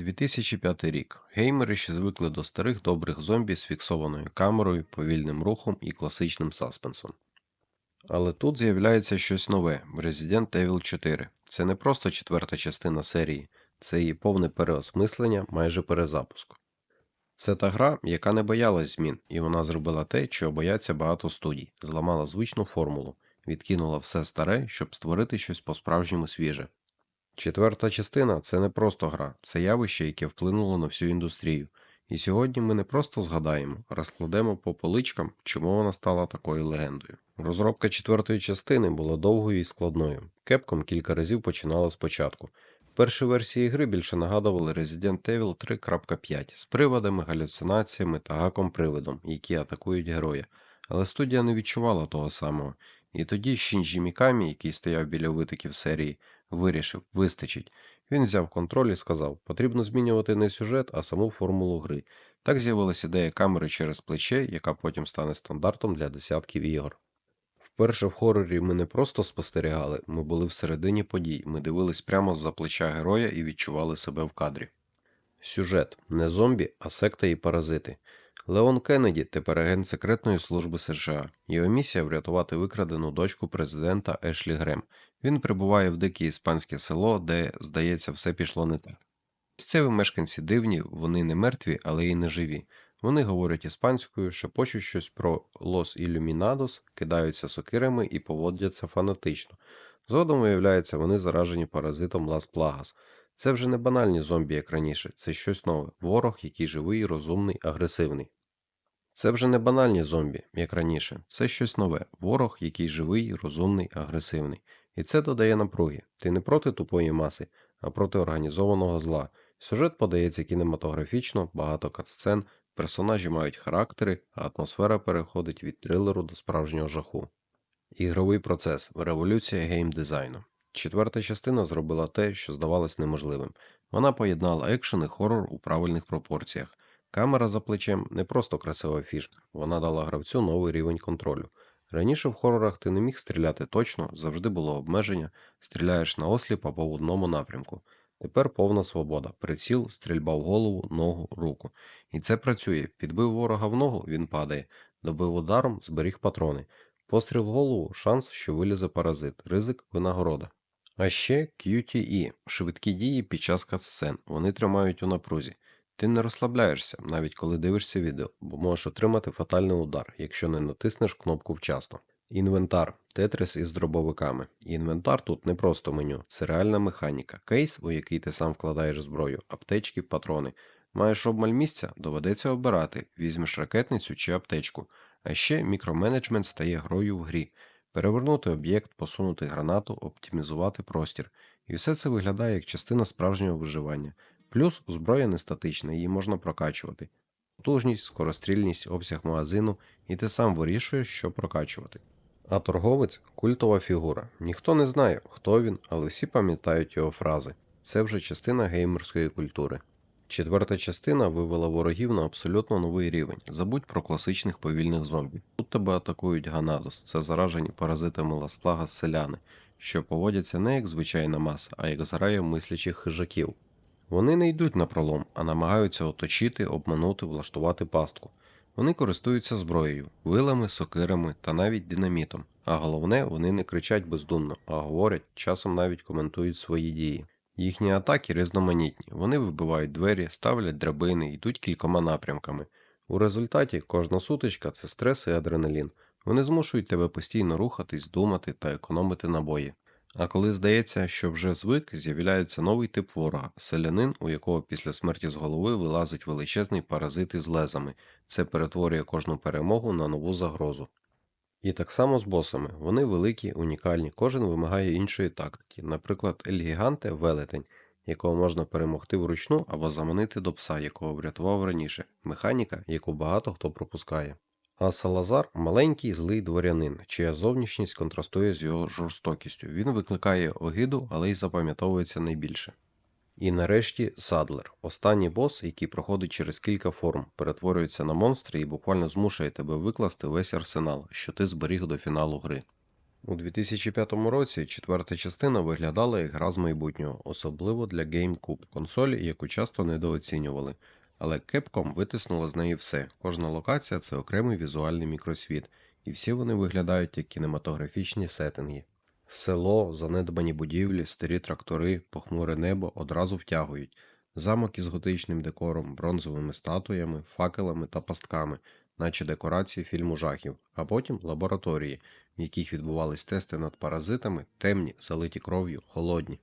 2005 рік. Геймери ще звикли до старих добрих зомбі з фіксованою камерою, повільним рухом і класичним саспенсом. Але тут з'являється щось нове Resident Evil 4. Це не просто четверта частина серії, це її повне переосмислення, майже перезапуск. Це та гра, яка не боялась змін, і вона зробила те, чого бояться багато студій, зламала звичну формулу, відкинула все старе, щоб створити щось по-справжньому свіже. Четверта частина це не просто гра, це явище, яке вплинуло на всю індустрію. І сьогодні ми не просто згадаємо, а розкладемо по поличкам, чому вона стала такою легендою. Розробка четвертої частини була довгою і складною. Capcom кілька разів починала спочатку. Перші версії гри більше нагадували Resident Evil 3.5 з приводами, галюцинаціями та гаком-привидом, які атакують героя. Але студія не відчувала того самого. І тоді Шінджі Мікамі, який стояв біля витоків серії, вирішив, вистачить. Він взяв контроль і сказав, потрібно змінювати не сюжет, а саму формулу гри. Так з'явилася ідея камери через плече, яка потім стане стандартом для десятків ігор. Вперше в хорорі ми не просто спостерігали, ми були всередині подій, ми дивились прямо з-за плеча героя і відчували себе в кадрі. Сюжет не зомбі, а секта і паразити. Леон Кеннеді тепер агент секретної служби США. Його місія врятувати викрадену дочку президента Ешлі Грем. Він прибуває в дике іспанське село, де, здається, все пішло не так. Місцеві мешканці дивні, вони не мертві, але й не живі. Вони говорять іспанською, шепочуть щось про Лос Ілюмінадос, кидаються сокирами і поводяться фанатично. Згодом виявляється, вони заражені паразитом Лас Плагас. Це вже не банальні зомбі, як раніше, це щось нове, ворог, який живий, розумний, агресивний. Це вже не банальні зомбі, як раніше, це щось нове, ворог, який живий, розумний, агресивний. І це додає напруги. Ти не проти тупої маси, а проти організованого зла. Сюжет подається кінематографічно, багато катсцен, персонажі мають характери, а атмосфера переходить від трилеру до справжнього жаху. Ігровий процес революція геймдизайну. Четверта частина зробила те, що здавалось неможливим. Вона поєднала екшен і хорор у правильних пропорціях. Камера за плечем не просто красива фішка, вона дала гравцю новий рівень контролю. Раніше в хорорах ти не міг стріляти точно, завжди було обмеження, стріляєш на осліп або в одному напрямку. Тепер повна свобода, приціл, стрільба в голову, ногу, руку. І це працює. Підбив ворога в ногу, він падає, добив ударом, зберіг патрони. Постріл в голову шанс, що вилізе паразит, ризик, винагорода. А ще QTE – швидкі дії під час катсцен, вони тримають у напрузі. Ти не розслабляєшся, навіть коли дивишся відео, бо можеш отримати фатальний удар, якщо не натиснеш кнопку вчасно. Інвентар тетрис із дробовиками. Інвентар тут не просто меню, це реальна механіка, кейс, у який ти сам вкладаєш зброю, аптечки, патрони. Маєш обмаль місця, доведеться обирати, візьмеш ракетницю чи аптечку. А ще мікроменеджмент стає грою в грі. Перевернути об'єкт, посунути гранату, оптимізувати простір. І все це виглядає як частина справжнього виживання. Плюс зброя не статична, її можна прокачувати. Потужність, скорострільність, обсяг магазину, і ти сам вирішуєш, що прокачувати. А торговець культова фігура. Ніхто не знає, хто він, але всі пам'ятають його фрази. Це вже частина геймерської культури. Четверта частина вивела ворогів на абсолютно новий рівень. Забудь про класичних повільних зомбі. Тут тебе атакують Ганадос, це заражені паразитами Ласплага селяни, що поводяться не як звичайна маса, а як зграя мислячих хижаків. Вони не йдуть на пролом, а намагаються оточити, обманути, влаштувати пастку. Вони користуються зброєю, вилами, сокирами та навіть динамітом. А головне, вони не кричать бездумно, а говорять, часом навіть коментують свої дії. Їхні атаки різноманітні, вони вибивають двері, ставлять драбини, йдуть кількома напрямками. У результаті кожна сутичка це стрес і адреналін. Вони змушують тебе постійно рухатись, думати та економити набої. А коли здається, що вже звик, з'являється новий тип ворога селянин, у якого після смерті з голови вилазить величезний паразит із лезами. Це перетворює кожну перемогу на нову загрозу. І так само з босами. Вони великі, унікальні, кожен вимагає іншої тактики. Наприклад, Ель Гіганте велетень, якого можна перемогти вручну або заманити до пса, якого врятував раніше, механіка, яку багато хто пропускає. А Салазар маленький злий дворянин, чия зовнішність контрастує з його жорстокістю. Він викликає огиду, але й запам'ятовується найбільше. І нарешті Садлер, останній бос, який проходить через кілька форм, перетворюється на монстри і буквально змушує тебе викласти весь арсенал, що ти зберіг до фіналу гри. У 2005 році четверта частина виглядала як гра з майбутнього, особливо для GameCube, консолі, яку часто недооцінювали. Але Capcom витиснула з неї все. Кожна локація це окремий візуальний мікросвіт, і всі вони виглядають як кінематографічні сеттинги. Село, занедбані будівлі, старі трактори, похмуре небо одразу втягують. Замок із готичним декором, бронзовими статуями, факелами та пастками, наче декорації фільму жахів, а потім лабораторії, в яких відбувались тести над паразитами, темні, залиті кров'ю, холодні.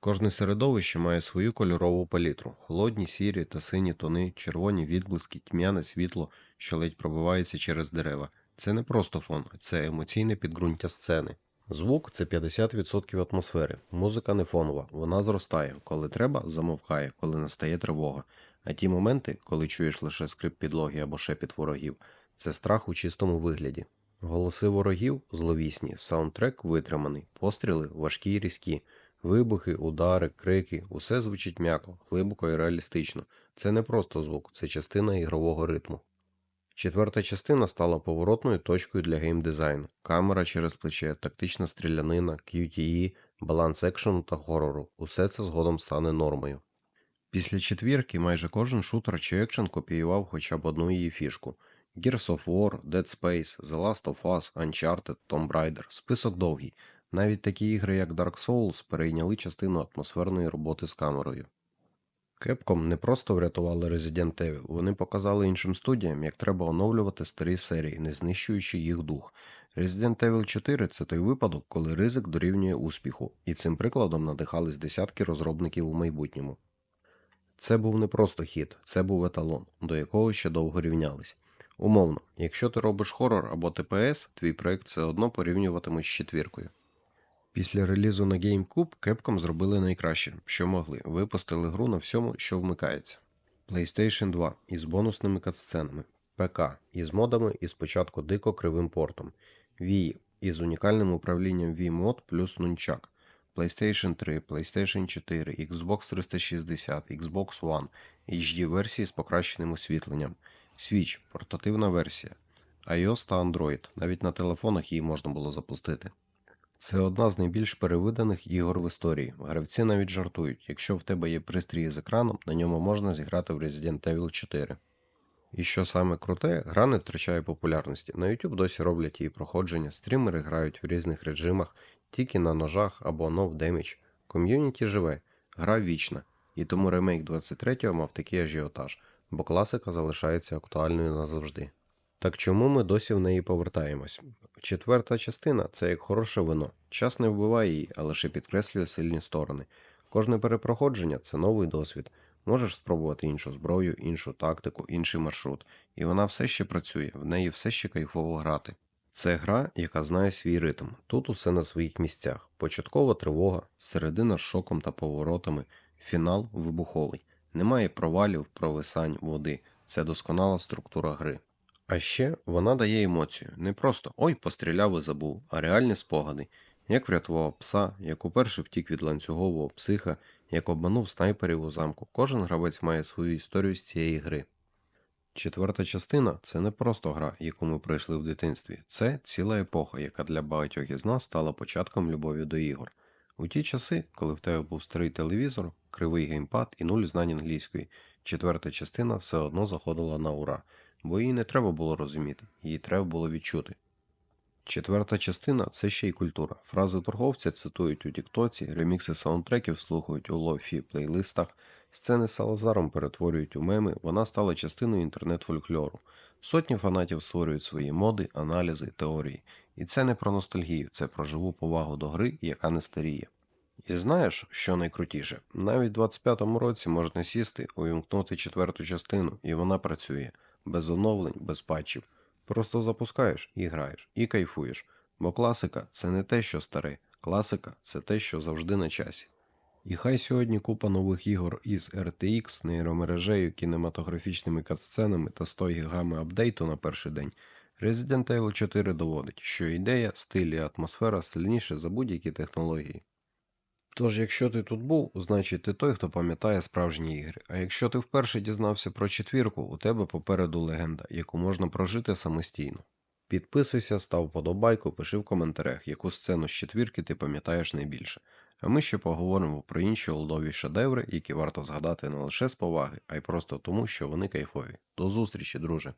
Кожне середовище має свою кольорову палітру: холодні, сірі та сині тони, червоні відблиски, тьмяне світло, що ледь пробивається через дерева. Це не просто фон, це емоційне підґрунтя сцени. Звук це 50% атмосфери. Музика не фонова, вона зростає. Коли треба, замовкає, коли настає тривога. А ті моменти, коли чуєш лише скрип підлоги або шепіт ворогів, це страх у чистому вигляді. Голоси ворогів зловісні, саундтрек витриманий, постріли важкі й різкі, вибухи, удари, крики, усе звучить м'яко, глибоко і реалістично. Це не просто звук, це частина ігрового ритму. Четверта частина стала поворотною точкою для геймдизайну. Камера через плече, тактична стрілянина, QTE, баланс екшену та хорору. Усе це згодом стане нормою. Після четвірки майже кожен шутер чи екшен копіював хоча б одну її фішку. Gears of War, Dead Space, The Last of Us, Uncharted, Tomb Raider. Список довгий. Навіть такі ігри, як Dark Souls, перейняли частину атмосферної роботи з камерою. Capcom не просто врятували Resident Evil, вони показали іншим студіям, як треба оновлювати старі серії, не знищуючи їх дух. Resident Evil 4 це той випадок, коли ризик дорівнює успіху, і цим прикладом надихались десятки розробників у майбутньому. Це був не просто хіт, це був еталон, до якого ще довго рівнялись. Умовно, якщо ти робиш хорор або ТПС, твій проект все одно порівнюватимуть з четвіркою. Після релізу на GameCube Capcom зробили найкраще, що могли, випустили гру на всьому, що вмикається. PlayStation 2 із бонусними катсценами, ПК із модами і спочатку дико кривим портом, Wii із унікальним управлінням Wii Mod плюс нунчак, PlayStation 3, PlayStation 4, Xbox 360, Xbox One, HD версії з покращеним освітленням, Switch портативна версія, iOS та Android, навіть на телефонах її можна було запустити. Це одна з найбільш перевиданих ігор в історії. Гравці навіть жартують, якщо в тебе є пристрій з екраном, на ньому можна зіграти в Resident Evil 4. І що саме круте, гра не втрачає популярності. На YouTube досі роблять її проходження, стрімери грають в різних режимах, тільки на ножах або no damage. Ком'юніті живе, гра вічна, і тому ремейк 23-го мав такий ажіотаж, бо класика залишається актуальною назавжди. Так чому ми досі в неї повертаємось? Четверта частина це як хороше вино. Час не вбиває її, а лише підкреслює сильні сторони. Кожне перепроходження це новий досвід. Можеш спробувати іншу зброю, іншу тактику, інший маршрут, і вона все ще працює, в неї все ще кайфово грати. Це гра, яка знає свій ритм. Тут усе на своїх місцях. Початкова тривога, середина з шоком та поворотами, фінал вибуховий. Немає провалів, провисань, води. Це досконала структура гри. А ще вона дає емоцію. Не просто ой, постріляв і забув, а реальні спогади. Як врятував пса, як уперше втік від ланцюгового психа, як обманув снайперів у замку. Кожен гравець має свою історію з цієї гри. Четверта частина це не просто гра, яку ми пройшли в дитинстві. Це ціла епоха, яка для багатьох із нас стала початком любові до ігор. У ті часи, коли в тебе був старий телевізор, кривий геймпад і нуль знань англійської, четверта частина все одно заходила на ура бо її не треба було розуміти, її треба було відчути. Четверта частина це ще й культура. Фрази торговця цитують у Тіктоці, ремікси саундтреків слухають у лофі плейлистах, сцени з Салазаром перетворюють у меми, вона стала частиною інтернет-фольклору. Сотні фанатів створюють свої моди, аналізи, теорії. І це не про ностальгію, це про живу повагу до гри, яка не старіє. І знаєш, що найкрутіше? Навіть в 25-му році можна сісти, увімкнути четверту частину, і вона працює без оновлень, без патчів. Просто запускаєш і граєш, і кайфуєш. Бо класика це не те, що старе, класика це те, що завжди на часі. І хай сьогодні купа нових ігор із RTX, нейромережею, кінематографічними катсценами та 100 гігами апдейту на перший день, Resident Evil 4 доводить, що ідея, стиль і атмосфера сильніше за будь-які технології. Тож, якщо ти тут був, значить ти той, хто пам'ятає справжні ігри. А якщо ти вперше дізнався про четвірку, у тебе попереду легенда, яку можна прожити самостійно. Підписуйся, став подобайку, пиши в коментарях, яку сцену з четвірки ти пам'ятаєш найбільше. А ми ще поговоримо про інші олдові шедеври, які варто згадати не лише з поваги, а й просто тому, що вони кайфові. До зустрічі, друже!